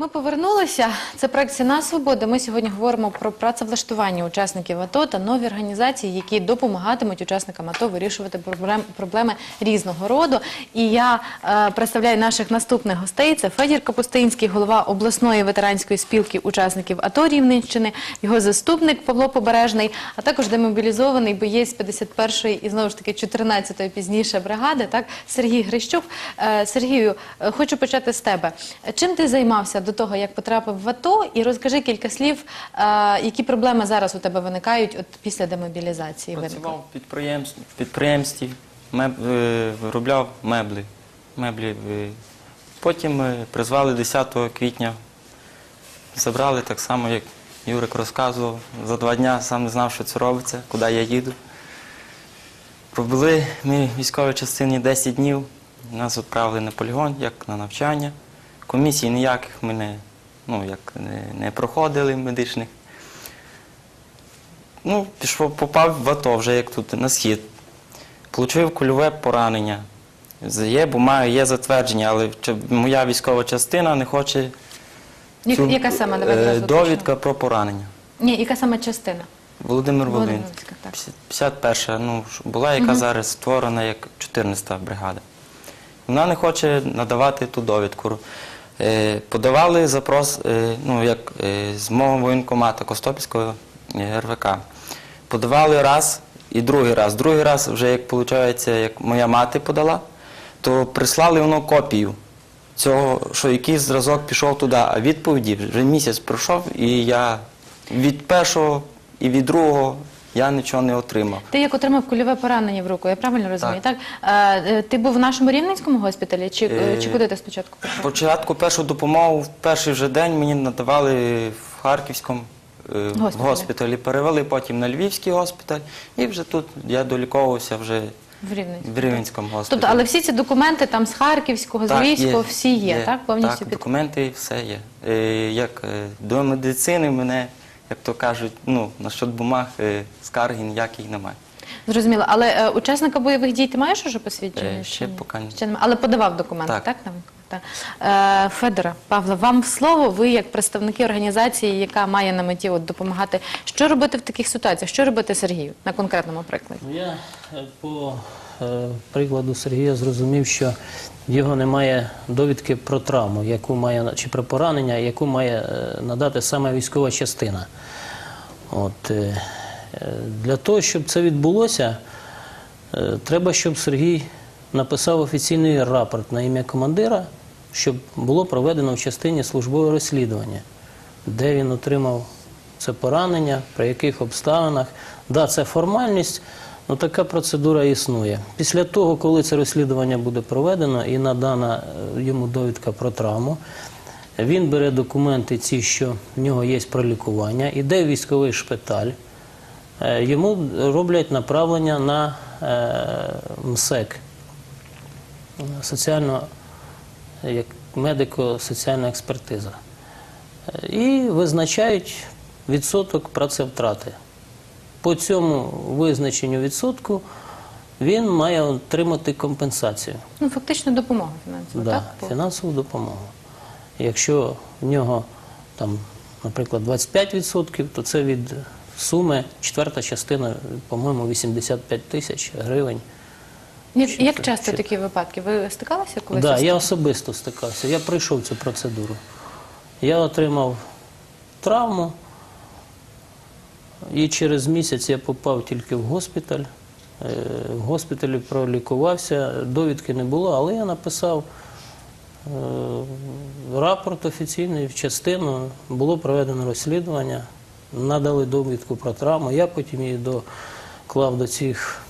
Ми повернулися. Це проект «Ціна свободи. Ми сьогодні говоримо про працевлаштування учасників АТО та нові організації, які допомагатимуть учасникам АТО вирішувати проблем, проблеми різного роду. І я е, представляю наших наступних гостей. Це Федір Капустинський, голова обласної ветеранської спілки учасників АТО Рівненщини, його заступник Павло Побережний, а також демобілізований боєць 51-ї і знову ж таки 14-ї пізніше бригади. Так Сергій Грищук. Е, Сергію, е, хочу почати з тебе. Чим ти займався до того, як потрапив в АТО? І розкажи кілька слів, е, які проблеми зараз у тебе виникають після демобілізації. Працював в підприємстві, е, виробляв меблі. меблі. е. Потім призвали 10 квітня, забрали так само, як Юрик розказував. За два дні сам не знав, що це робиться, куди я їду. Пробули ми в військовій частині 10 днів. Нас відправили на полігон, як на навчання. Комісій ніяких ми не, ну, як, не, не проходили медичних. Ну, пішов, попав в АТО вже як тут, на схід. Получив кульове поранення. Є бумага, є затвердження, але моя військова частина не хоче Я- цю, яка саме е, довідка про поранення. Ні, яка саме частина? Володимир Волинський. Волинський, так. 51 ну, була, яка зараз створена як 14-та бригада. Вона не хоче надавати ту довідку. Е, подавали запрос е, ну, як, е, з мого воєнкомата Костопільського РВК. Подавали раз і другий раз. Другий раз, вже як виходить, як моя мати подала, то прислали воно копію цього, що якийсь зразок пішов туди, а відповіді вже місяць пройшов, і я від першого і від другого я нічого не отримав. Ти як отримав кульове поранення в руку, я правильно розумію? Так. Е, ти був в нашому рівненському госпіталі, чи, е, Е, чи куди ти спочатку пішов? Спочатку першу допомогу в перший же день мені надавали в Харківському е, Госпіталі. госпіталі, перевели потім на Львівський госпіталь, і вже тут я доліковувався вже В Рівненському. в Рівненському госпіталі. Тобто, але всі ці документи там з Харківського, з Так, Львівського, всі є, так? Повністю так, під... документи все є. Е, як е, до медицини мене, як то кажуть, ну, насчет бумаг е, скарги ніяких немає. Зрозуміло. Але е, учасника бойових дій ти маєш уже посвідчення? Е, чи ще ні? поки ні. Ще немає. Але подавав документи, так? Так. так? так. Е, Федора, Павло, вам слово. Ви як представники організації, яка має на меті от, допомагати. Що робити в таких ситуаціях? Що робити Сергію на конкретному прикладі? Ну, Я е, по е, прикладу Сергія зрозумів, що в його немає довідки про травму, яку має чи про поранення, яку має е, надати саме військова частина. От, е, е, для того, щоб це відбулося, е, треба, щоб Сергій написав офіційний рапорт на ім'я командира, щоб було проведено в частині службове розслідування, де він отримав це поранення, при яких обставинах. Да, це формальність, але така процедура існує. Після того, коли це розслідування буде проведено і надана е, йому довідка про травму, він бере документи, ці, що в нього є про лікування, іде в військовий шпиталь. Е, Йому роблять направлення на е, МСЕК, медико-соціальна експертиза. І визначають відсоток працевтрати. По цьому визначенню відсотку він має отримати компенсацію. Ну, фактично допомога фінансова, Да, так? Фінансову допомогу. Якщо в нього там, наприклад, 25%, то це від суми четверта частина, по-моєму, 85 тисяч гривень. Ні, Як це- часто чи- такі випадки? Ви стикалися колись? Да, я особисто стикався. Я пройшов цю процедуру. Я отримав травму, і через місяць я попав тільки в госпіталь. Е, В госпіталі пролікувався, довідки не було, але я написав е, рапорт офіційний в частину, було проведено розслідування, надали довідку про травму. Я потім її доклав до цих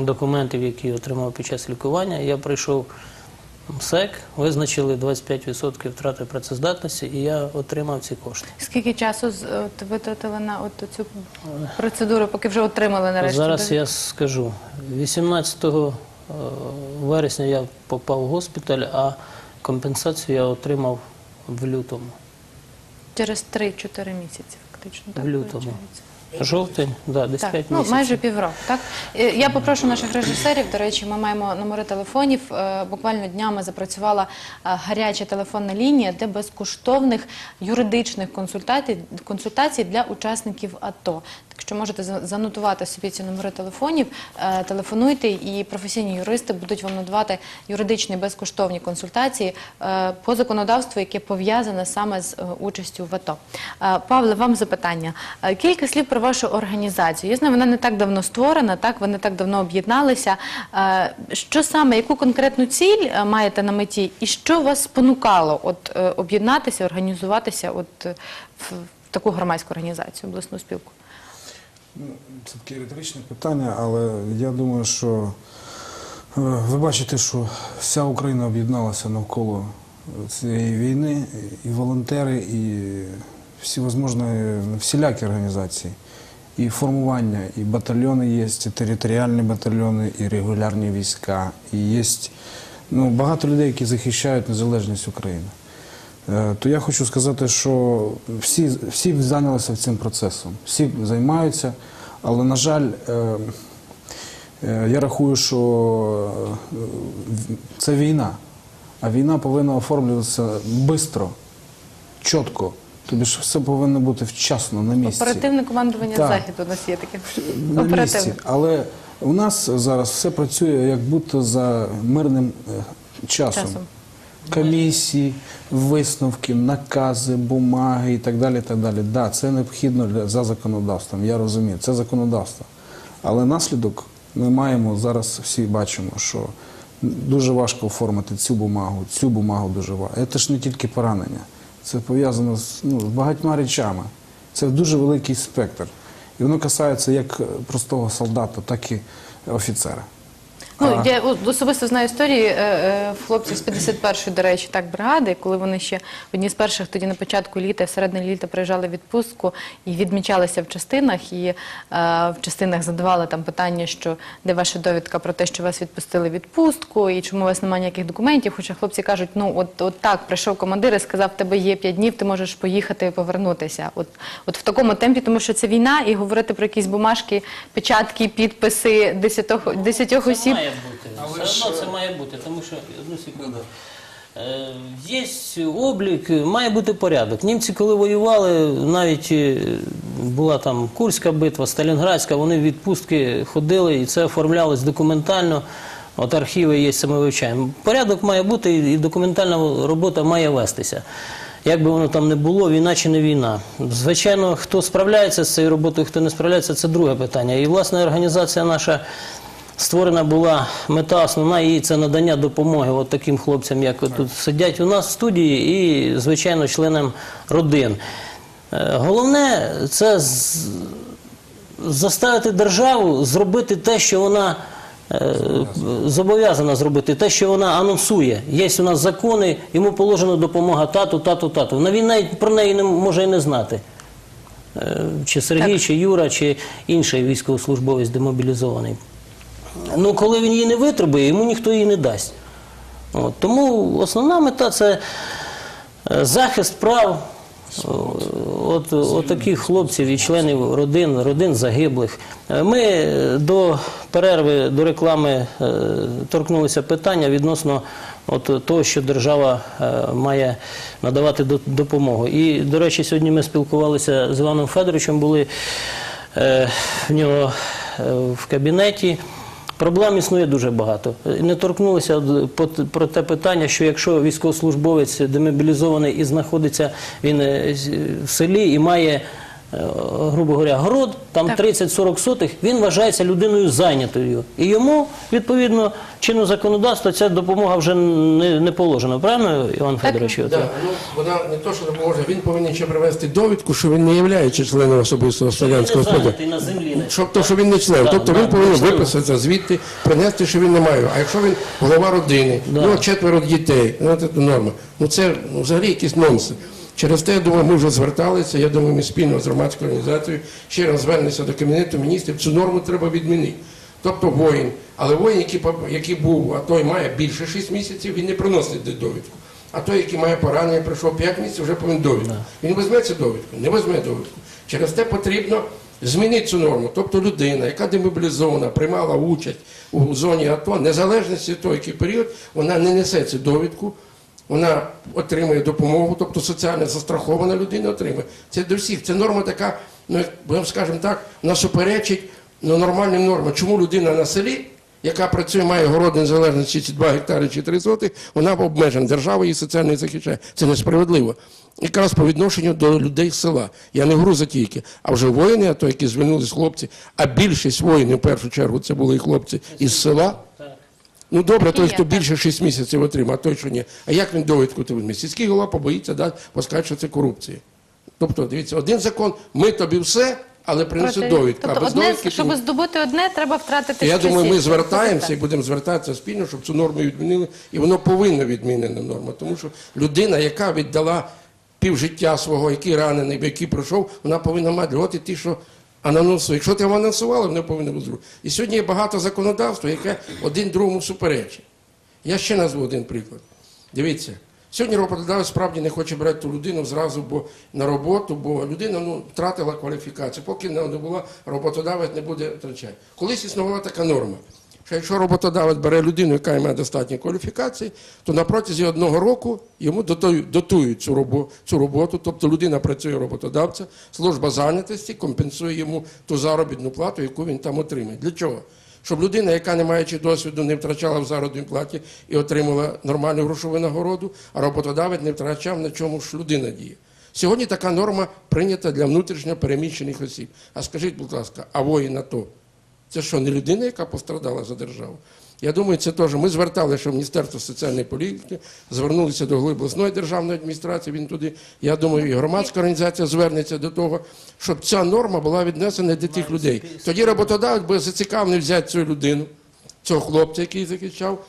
документів, які отримав під час лікування. Я прийшов МСЕК, визначили 25% втрати працездатності, і я отримав ці кошти. Скільки часу з- от, витратили на от цю процедуру, поки вже отримали нарешті? Зараз я скажу. 18 е, вересня я попав в госпіталь, а компенсацію я отримав в лютому. Через 3-4 місяці, фактично. Так, В лютому. виходить. Жовтень, да, десь Так, 5 ну, місяців. майже півроку. Так Е, я попрошу наших режисерів. До речі, ми маємо номери телефонів. Е, Буквально днями запрацювала е, гаряча телефонна лінія, де безкоштовних юридичних консультацій, консультацій для учасників АТО. Так що можете за- занотувати собі ці номери телефонів, е, телефонуйте, і професійні юристи будуть вам надавати юридичні безкоштовні консультації е, по законодавству, яке пов'язане саме з е, участю в АТО. Павле, вам запитання. Кілька слів про вашу організацію. Я знаю, вона не так давно створена, так ви не так давно об'єдналися. Що саме, яку конкретну ціль маєте на меті, і що вас спонукало от об'єднатися, організуватися от в таку громадську організацію, обласну спілку? Ну, Це таке риторичне питання, але я думаю, що е, ви бачите, що вся Україна об'єдналася навколо цієї війни, і волонтери, і всі возможні, всілякі організації. І формування, і батальйони є, і територіальні батальйони, і регулярні війська, і є ну, багато людей, які захищають незалежність України. Е, то я хочу сказати, що всі, всі зайнялися цим процесом, всі займаються, але, на жаль, е, е, я рахую, що це війна, а війна повинна оформлюватися швидко, чітко. Тобі ж все повинно бути вчасно на місці. Оперативне командування Так. Західу у нас є таке. На місці. Але у нас зараз все працює як будто за мирним часом. Часом. Комісії, висновки, накази, бумаги і так далі. Так далі. Да, це необхідно для, за законодавством, я розумію, це законодавство. Але наслідок ми маємо зараз всі бачимо, що дуже важко оформити цю бумагу, цю бумагу дуже важко. Це ж не тільки поранення, це пов'язано ну, з багатьма речами. Це дуже великий спектр. І воно касається як простого солдата, так і офіцера. Ну, я особисто знаю історії е, е, хлопців з 51-ї, до речі, так, бригади, коли вони ще одні з перших тоді на початку літа, середини літа приїжджали в відпустку і відмічалися в частинах, і е, в частинах задавали там питання, що де ваша довідка про те, що вас відпустили в відпустку, і чому у вас немає ніяких документів. Хоча хлопці кажуть, ну от, от так, прийшов командир і сказав, тебе є 5 днів, ти можеш поїхати і повернутися. От, от в такому темпі, тому що це війна, і говорити про якісь бумажки, печатки, підписи десятьох, десятьох осіб. Має бути. Все одно це має бути, тому що одну секунду. Е, Є облік, має бути порядок. Німці, коли воювали, навіть е, була там Курська битва, Сталінградська, вони в відпустки ходили і це оформлялось документально. От архіви є, це ми вивчаємо. Порядок має бути і документальна робота має вестися. Як би воно там не було, війна чи не війна. Звичайно, хто справляється з цією роботою, хто не справляється, це друге питання. І власне організація наша створена була мета основна її це надання допомоги от таким хлопцям, як тут сидять у нас в студії, і звичайно членам родин. Е, Головне це заставити державу зробити те, що вона е, зобов'язана зробити, те, що вона анонсує. Є у нас закони, йому положена допомога тату, тату, тату. Він навіть про неї не може і не знати. Е, Чи Сергій, чи Юра, чи інший військовослужбовець демобілізований. Ну, коли він її не витребує, йому ніхто її не дасть. От, тому основна мета це е, захист прав е, от, от таких хлопців і членів родин, родин загиблих. Е, Ми до перерви, до реклами торкнулися питання відносно от того, що держава має надавати допомогу. І, до речі, сьогодні ми спілкувалися з Іваном Федоровичем, були в нього в кабінеті. Проблем існує дуже багато. Не торкнулися про те питання, що якщо військовослужбовець демобілізований і знаходиться він е, в селі і має, грубо говоря, город, там 30-40 сотих, він вважається людиною зайнятою. І йому, відповідно, чинного законодавства ця допомога вже не, не положена. Правильно, Іван Федорович? От, Да, ну, вона не то, що допоможе, він повинен ще привести довідку, що він не є членом особистого селянського зайнятий на землі. не- Щоб то, що він не член. Тобто да, він повинен можливо. виписатися звідти, принести, що він не має. А якщо він голова родини, Да. у нього четверо дітей, ну це норма. Ну це ну, взагалі якийсь нонсенс. Через те, я думаю, ми вже зверталися, я думаю, ми спільно з громадською організацією ще раз звернемося до Кабінету міністрів, цю норму треба відмінити. Тобто воїн, але воїн, який, який був, а той має більше 6 місяців, він не приносить довідку. А той, який має поранення, пройшов 5 місяців, вже повинен довідку. Він візьме цю довідку, не візьме довідку. Через те потрібно Змінити цю норму. Тобто людина, яка демобілізована, приймала участь у зоні АТО, незалежності від того, який період, вона не несе цю довідку, вона отримує допомогу, тобто соціально застрахована людина отримує. Це до всіх. Це норма така, ну, будемо скажемо так, вона ну, нормальним нормам. Чому людина на селі, яка працює, має город незалежності чи 2 гектари чи 3 сотих, вона обмежена. Держава її соціально захищає. Це несправедливо. Якраз по відношенню до людей з села. Я не говорю за тільки, а вже воїни, а то які звільнились хлопці, а більшість воїнів, в першу чергу, це були хлопці із села. Ну добре, той, хто більше 6 місяців отримав, а той, що ні. А як він довідку візьме? Сільський голова побоїться дати, бо скаже, що це корупція. Тобто, дивіться, один закон, ми тобі все, але принеси Проти- довідку. Тобто, а без одне, довідки щоб ні. здобути одне, треба втратити Я всі думаю, ми звертаємося і будемо звертатися спільно, щоб цю норму відмінили. І воно повинно відмінена норма. Тому що людина, яка віддала півжиття свого, який ранений, який пройшов, вона повинна мати от і ті, що анонсує. Якщо ти анонсували, вони повинні бути зробити. І сьогодні є багато законодавства, яке один другому суперечить. Я ще назву один приклад. Дивіться, сьогодні роботодавець справді не хоче брати ту людину зразу бо, на роботу, бо людина ну, втратила кваліфікацію. Поки не була, роботодавець не буде втрачати. Колись існувала така норма, що якщо роботодавець бере людину, яка має достатні кваліфікації, то на протязі одного року йому дотують, цю, робо, цю роботу, тобто людина працює роботодавця, служба зайнятості компенсує йому ту заробітну плату, яку він там отримує. Для чого? Щоб людина, яка не маючи досвіду, не втрачала в заробітній платі і отримала нормальну грошову нагороду, а роботодавець не втрачав на чому ж людина діє. Сьогодні така норма прийнята для внутрішньо переміщених осіб. А скажіть, будь ласка, а воїн АТО? Це що, не людина, яка пострадала за державу? Я думаю, це теж. Ми зверталися в Міністерство соціальної політики, звернулися до обласної державної адміністрації. Він туди, я думаю, і громадська організація звернеться до того, щоб ця норма була віднесена до тих людей. Тоді роботодавець буде зацікавлений взяти цю людину, цього хлопця, який захищав.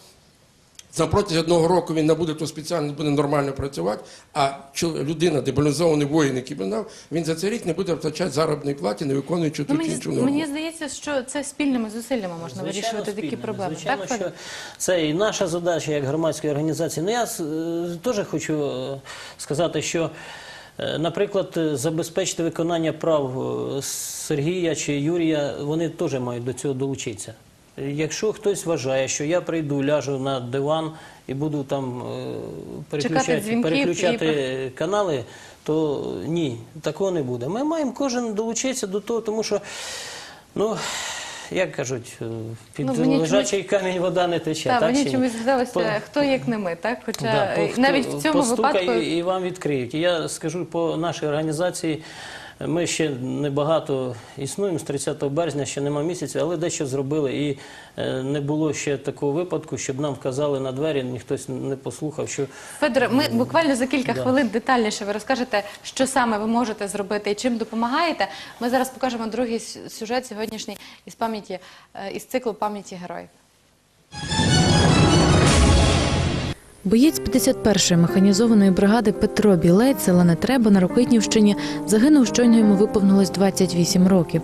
За протязі одного року він набуде ту спеціальність, буде нормально працювати, а людина, демобілізований воїн, який він дав, він за цей рік не буде втрачати заробітної платі, не виконуючи Ну, ту чи мені, іншу норму. мені здається, що це спільними зусиллями можна вирішувати такі проблеми. Звичайно, так, що це і наша задача як громадської організації. Ну я е, теж хочу е, сказати, що. е, Наприклад, е, забезпечити виконання прав Сергія чи Юрія, вони теж мають до цього долучитися. Е, Якщо хтось вважає, що я прийду, ляжу на диван і буду там е, переключати, дзвінків переключати і- канали, то ні, такого не буде. Ми маємо кожен долучитися до того, тому що, ну, як кажуть, е, під Ну, мені лежачий камінь вода не тече. Так, так мені чи ні? чомусь По- хто як не ми, так? Хоча Да, е, по- навіть хто- в цьому постукай випадку і, і вам відкриють. І я скажу по нашій організації. Ми ще небагато існуємо з 30 березня, ще нема місяця, але дещо зробили. І е, не було ще такого випадку, щоб нам вказали на двері, ніхтось не послухав, що Федоре, ми буквально за кілька хвилин детальніше ви розкажете, що саме ви можете зробити і чим допомагаєте. Ми зараз покажемо другий сюжет сьогоднішній із пам'яті е, із циклу пам'яті героїв. Боєць 51-ї механізованої бригади Петро Білець, села Нетреба на Рокитнівщині, загинув щойно йому виповнилось 28 років.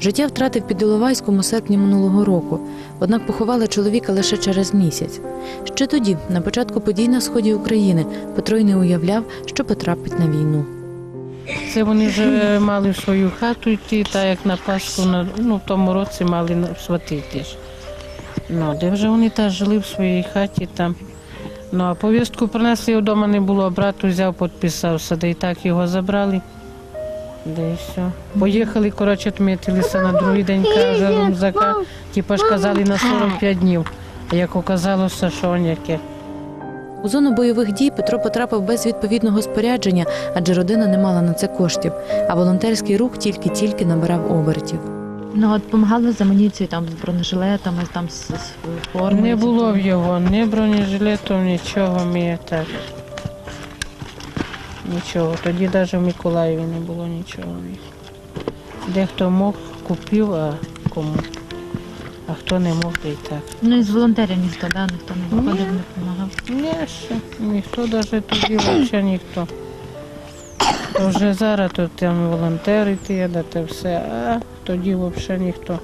Життя втратив під Іловайськом у серпні минулого року, однак поховали чоловіка лише через місяць. Ще тоді, на початку подій на сході України, Петро й не уявляв, що потрапить на війну. Це вони вже мали в свою хату йти, так як на Пасху, ну, в тому році мали сватити. Ну, де вже вони та жили в своїй хаті там. Ну, а повістку принесли, вдома не було, брат взяв, підписався, де і так його забрали. Де і все. Поїхали, коротше, відмітилися на другий день, каже Румзака, типа ж казали на 45 днів. А як оказалося, що ніяке. У зону бойових дій Петро потрапив без відповідного спорядження, адже родина не мала на це коштів, а волонтерський рух тільки-тільки набирав обертів. Ну, от допомагали з амуніцією, там, з бронежилетами, там, з, з формою. Не було в його ні бронежилетів, нічого мені так. Нічого. Тоді навіть в Миколаєві не було нічого. Дехто мог, купив, а кому. А хто не мог, то і так. Ну, і з волонтерів ніхто, да? ніхто не виходив, не допомагав. Ні, ще ніхто навіть тоді взагалі ніхто. То вже зараз тут там волонтери ті, да те все, а тоді взагалі ніхто.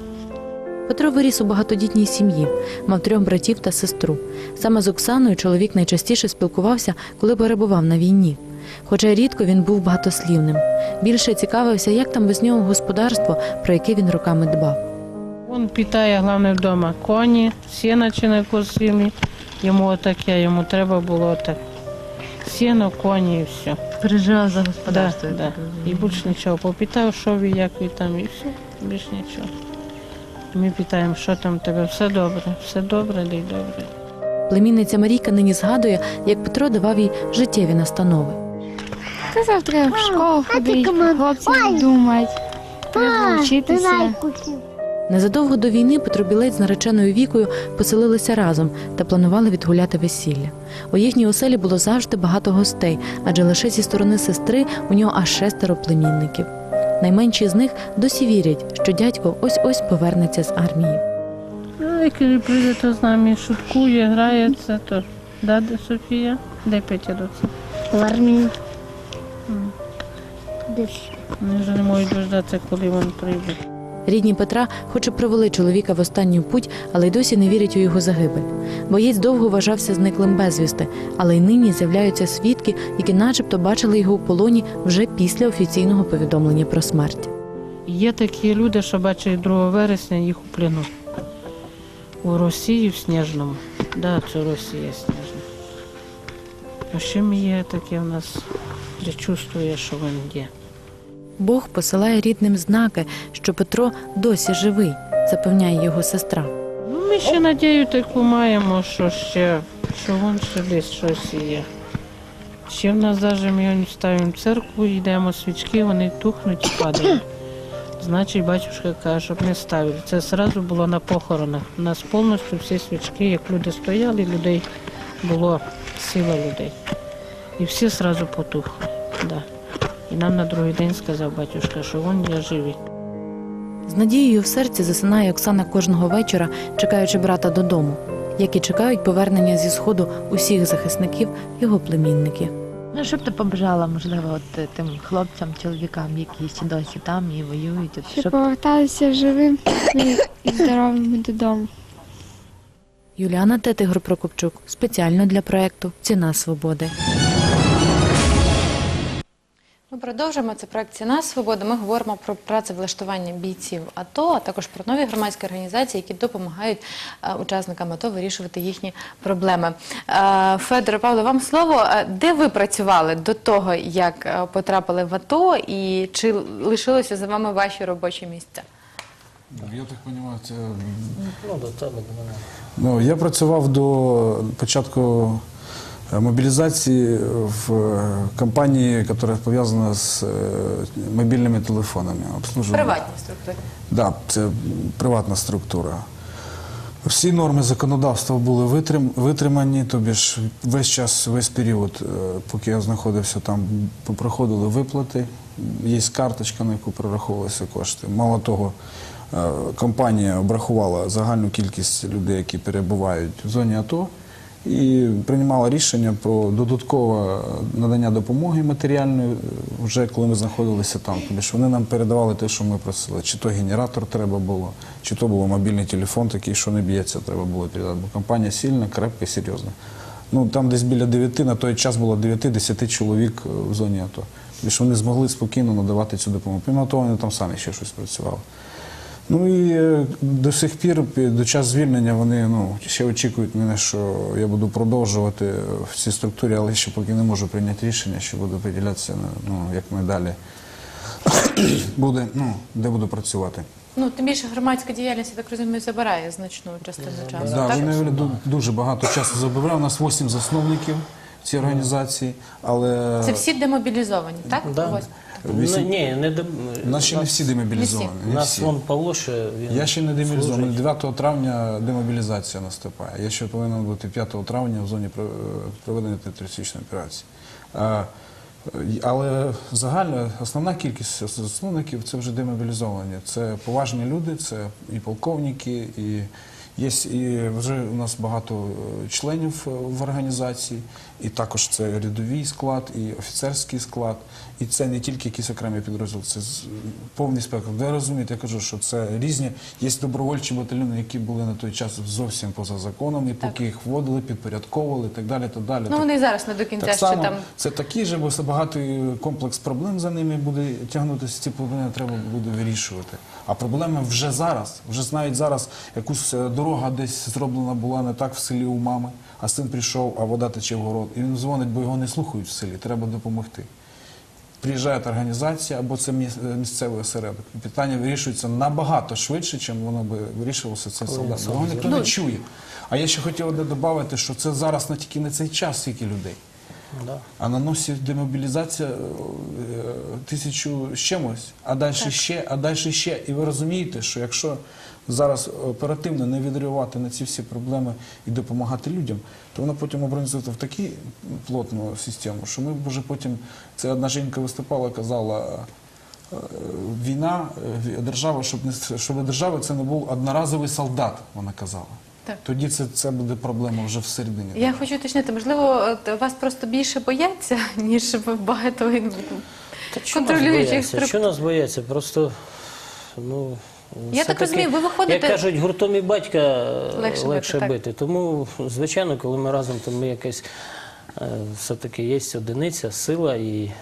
Петро виріс у багатодітній сім'ї, мав трьох братів та сестру. Саме з Оксаною чоловік найчастіше спілкувався, коли перебував на війні. Хоча рідко він був багатослівним. Більше цікавився, як там без нього господарство, про яке він роками дбав. Він питає, головне вдома, коні, сіна чи не косили. Йому таке, йому треба було так. Сіно, коні і все. Переживав за господарство. я да. І більше нічого. Попитав, що ви, як ви там, і все, більше нічого. Ми питаємо, що там тебе, все добре, все добре, да й добре. Племінниця Марійка нині згадує, як Петро давав їй життєві настанови. Казав, треба в школу ходити, про хлопців думати, треба вчитися. Незадовго до війни Петро Білець з нареченою вікою поселилися разом та планували відгуляти весілля. У їхній оселі було завжди багато гостей, адже лише зі сторони сестри у нього аж шестеро племінників. Найменші з них досі вірять, що дядько ось ось повернеться з армії. Ну, прийде, то з нами шуткує, грається, то дада де Софія? Де Петя років. В армії. Вони вже не можуть дождатися, коли він прийде. Рідні Петра, хоч і провели чоловіка в останню путь, але й досі не вірять у його загибель. Боєць довго вважався зниклим безвісти, але й нині з'являються свідки, які начебто бачили його у полоні вже після офіційного повідомлення про смерть. Є такі люди, що бачать 2 вересня їх у плену. У Росії в Сніжному. Да, це Росія Сніжна. А ще є таке в нас, де чувствує, що він є. Бог посилає рідним знаки, що Петро досі живий, запевняє його сестра. Ну, ми ще надію таку маємо, що ще, що він ще десь щось є. Ще в нас навіть ми ставимо в церкву, йдемо свічки, вони тухнуть і падають. Значить, батюшка каже, щоб не ставили. Це одразу було на похоронах. У нас повністю всі свічки, як люди стояли, людей було сила людей. І всі одразу потухли. Да. І нам на другий день сказав батюшка, що він є живий. З надією в серці засинає Оксана кожного вечора, чекаючи брата додому, як і чекають повернення зі сходу усіх захисників його племінники. Ну, що б ти побажала, можливо, от е, тим хлопцям, чоловікам, які ще досі там і воюють, от, Щоб щоб поверталися живим і- і здоровими додому. Юліана Тетигор Прокопчук спеціально для проекту Ціна свободи. Ми продовжуємо це проект Ціна свободи. Ми говоримо про працевлаштування бійців АТО, а також про нові громадські організації, які допомагають е, учасникам АТО вирішувати їхні проблеми. Е, Федоре Павло, вам слово. Е, Де ви працювали до того, як е, потрапили в АТО, і чи лишилося за вами ваші робочі місця? Я так розумію, це Ну, до тебе, до мене. Ну, я працював до початку мобілізації в е, компанії, яка пов'язана з мобільними телефонами. Приватні структури. Да, це приватна структура. Всі норми законодавства були витрим, витримані, тобі ж весь час, весь період, поки я знаходився там, проходили виплати. Є карточка, на яку прораховувалися кошти. Мало того, компанія обрахувала загальну кількість людей, які перебувають в зоні АТО, і приймала рішення про додаткове надання допомоги матеріальної, е, вже коли ми знаходилися там. Тобто ж вони нам передавали те, що ми просили. Чи то генератор треба було, чи то був мобільний телефон, такий, що не б'ється, треба було передати. Бо компанія сильна, крепка, серйозна. Ну там десь біля 9, на той час було 9-10 чоловік е, в зоні АТО. Тобто ж вони змогли спокійно надавати цю допомогу. Помимо того, вони там самі ще щось працювали. Ну і е, до сих пір, до час звільнення, вони ну, ще очікують мене, що я буду продовжувати в цій структурі, але ще поки не можу прийняти рішення, що буду приділятися, ну, як ми далі буде, ну, де буду працювати. Ну, тим більше громадська діяльність, я так розумію, забирає значну частину часу. Да, так? вони ду- дуже багато часу забирали. У нас 8 засновників цій організації, але Це всі демобілізовані, так? Да. Ось. Вісім- Ну, ні, не де- у нас ще не всі демобілізовані. Не нас всі. вон Павло ще він Я ще не демобілізований. служить. 9 травня демобілізація наступає. Я ще повинен бути 5 травня в зоні про- проведення терористичної операції. А, Але загальна основна кількість засновників це вже демобілізовані. Це поважні люди, це і полковники, і, Є і вже у нас багато е, членів е, в організації, і також це рядовий склад, і офіцерський склад. І це не тільки якісь окремі підрозділи, це повний спектр. Ви розумієте, я кажу, що це різні. Є добровольчі батальйони, які були на той час зовсім поза законом, і поки їх вводили, підпорядковували і так далі. Так далі. Ну вони і зараз не до кінця Так ще там. це такі ж, бо це багатий комплекс проблем за ними буде тягнутися. Ці проблеми треба буде вирішувати. А проблеми вже зараз. Вже знають зараз, якусь е, дорога десь зроблена була не так в селі у мами, а син прийшов, а вода тече в город. І він дзвонить, бо його не слухають в селі. Треба допомогти. Приїжджає організація або це е, місцевий осередок. Питання вирішується набагато швидше, ніж воно би вирішувалося цим солдатом. Його ніхто не чує. А я ще хотів одне додати, що це зараз не тільки не цей час, скільки людей. Да. А на носі демобілізація е, тисячу з чимось, а далі ще, а далі ще. І ви розумієте, що якщо зараз оперативно не відреагувати на ці всі проблеми і допомагати людям, то воно потім образується в таку плотну систему, що ми вже потім, це одна жінка виступала, казала. е, Війна, е, держава, щоб не щоб держава це не був одноразовий солдат, вона казала. Так. Тоді це, це буде проблема вже всередині. Я хочу уточнити, можливо, вас просто більше бояться, ніж багато нас контролюючих бояться? структур. Що нас бояться? Просто, ну. Я так розумію, ви виходите- Як кажуть, гуртом і батька е, Легше легше, бити, бити. Тому, звичайно, коли ми разом, то ми якась е, все-таки є одиниця, сила і е,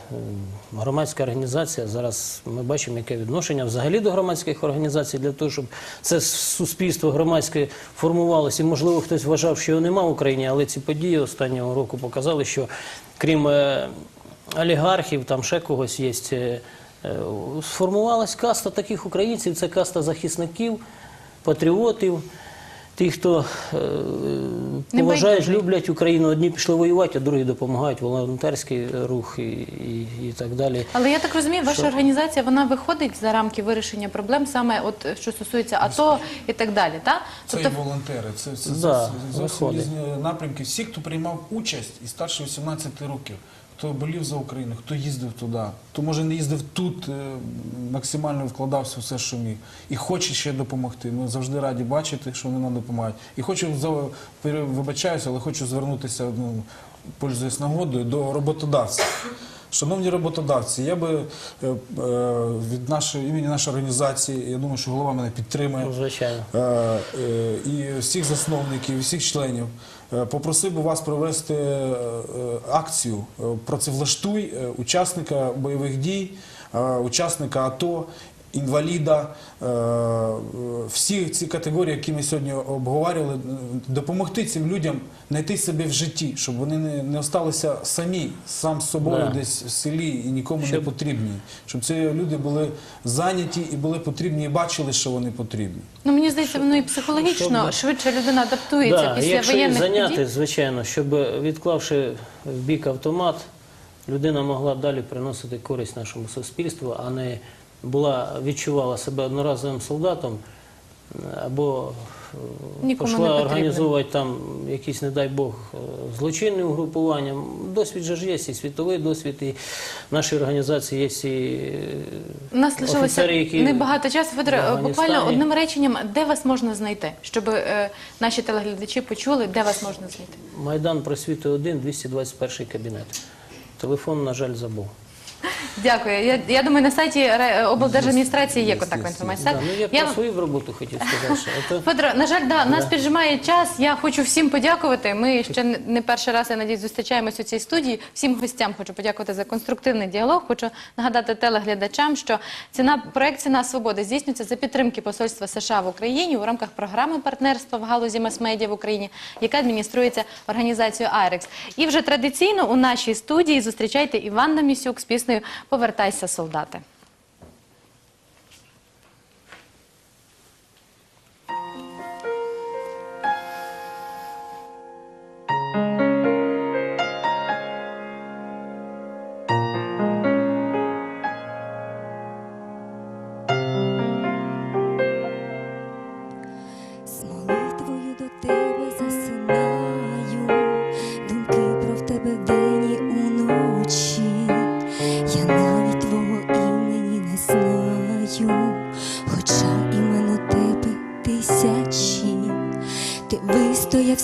громадська організація. Зараз ми бачимо, яке відношення взагалі до громадських організацій для того, щоб це суспільство громадське формувалося. І, можливо, хтось вважав, що його нема в Україні, але ці події останнього року показали, що крім олігархів, там ще когось є. Е, Сформувалась каста таких українців, це каста захисників, патріотів, тих, хто е, поважають, люблять Україну. Одні пішли воювати, а другі допомагають, волонтерський рух і, і, і так далі. Але я так розумію, ваша Що? організація вона виходить за рамки вирішення проблем, саме от що стосується АТО і так далі. Та? Це Тобто, і волонтери, це, це Да, зовсім, різні напрямки. Всі, хто приймав участь і старше 18 років, хто болів за Україну, хто їздив туди, хто може не їздив тут, е, максимально вкладався все, що міг. І хоче ще допомогти. Ми завжди раді бачити, що вони нам допомагають. І хочу вибачаюся, але хочу звернутися, ну, пользуюсь нагодою, до роботодавців. Шановні роботодавці, я би е, е, від нашої імені нашої організації, я думаю, що голова мене підтримує. Ну, звичайно. Е, е, і всіх засновників, і всіх членів. Попросив би вас провести акцію «Працевлаштуй учасника бойових дій, учасника АТО, інваліда, е, е, всі ці категорії, які ми сьогодні обговорювали, е, допомогти цим людям знайти себе в житті, щоб вони не, не осталися самі, сам з собою Да. десь в селі і нікому не потрібні. Щоб ці люди були зайняті і були потрібні, і бачили, що вони потрібні. ну мені здається, воно і психологічно Щоб- швидше людина адаптується Да, після якщо воєнних зайняти, звичайно, щоб відклавши в бік автомат, людина могла далі приносити користь нашому суспільству, а не була відчувала себе одноразовим солдатом або е, Нікому пішла організовувати там якісь, не дай Бог, е, злочинні угрупування. Досвід же ж є, і світовий досвід, і в нашій організації є і е, У нас лишилося офіцери, які небагато часу. Федоре, в буквально Афганістані. одним реченням, де вас можна знайти, щоб е, наші телеглядачі почули, де вас можна знайти. Майдан просвіти 1, 221 кабінет. Телефон, на жаль, забув. Дякую. Я, я думаю, на сайті ре- облдержадміністрації є контактна інформація. Да, так? ну, я, Я- про свою роботу хотів сказати. Це... Федоро, на жаль, да, нас піджимає час. Я хочу всім подякувати. Ми ще не- не перший раз, я надіюсь, зустрічаємось у цій студії. Всім гостям хочу подякувати за конструктивний діалог. Хочу нагадати телеглядачам, що ціна проект ціна свободи здійснюється за підтримки Посольства США в Україні у рамках програми партнерства в галузі мас-медіа в Україні, яка адмініструється організацією Айрекс. І вже традиційно у нашій студії зустрічайте Іванна Місюк з піснею Повертайся, солдати.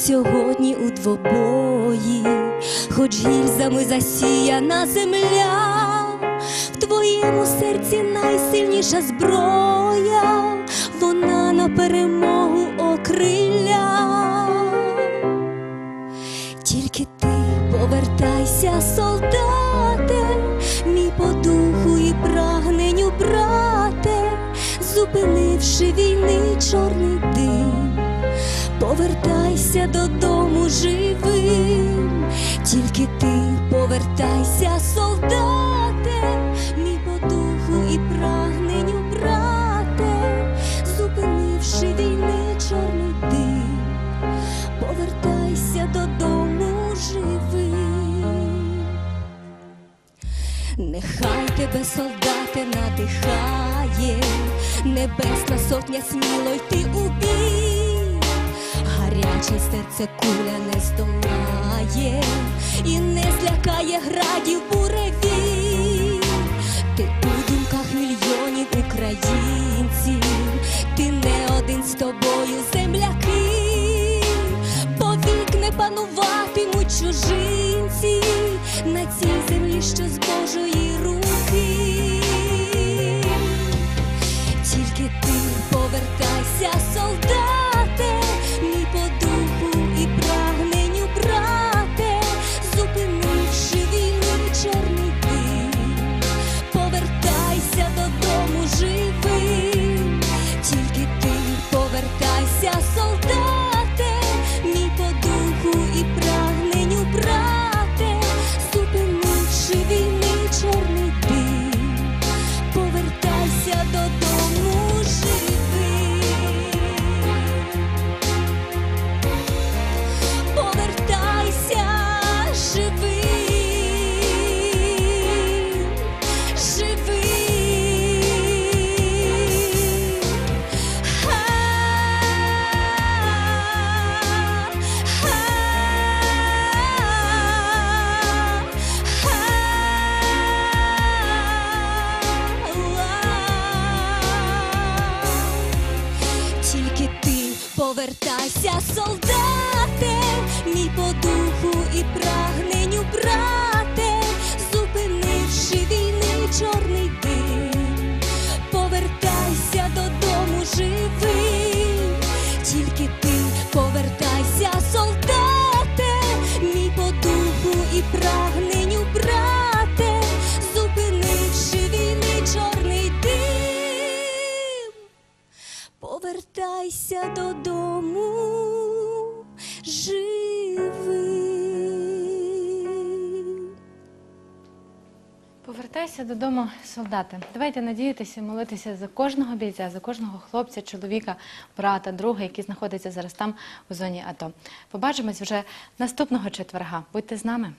Сьогодні у двобої, хоч гільзами засіяна земля, в твоєму серці найсильніша зброя, вона на перемогу окриля. Тільки ти повертайся, солдате, мій по духу і прагненню, брате, зупинивши війни чорний дим, повертайся додому живим, тільки ти повертайся, солдате, мій по духу і прагненню, брате, зупинивши війни чорний дим повертайся додому живим. Нехай тебе, солдати, надихає, небесна сотня сміло йти у бій, гаряче серце куля не здолає і не злякає градів буревій. Ти у думках мільйонів українців, ти не один з тобою земляки, повік не пануватимуть чужинці на цій землі, що з Божої руки. Тільки ти повертайся, солдате, ти повертайся, солдате, мій по духу і прагненню, брате, зупинивши війни чорний дим. Повертайся додому повертайся додому, солдати. Давайте надіятися, молитися за кожного бійця, за кожного хлопця, чоловіка, брата, друга, який знаходиться зараз там у зоні АТО. Побачимось вже наступного четверга. Будьте з нами.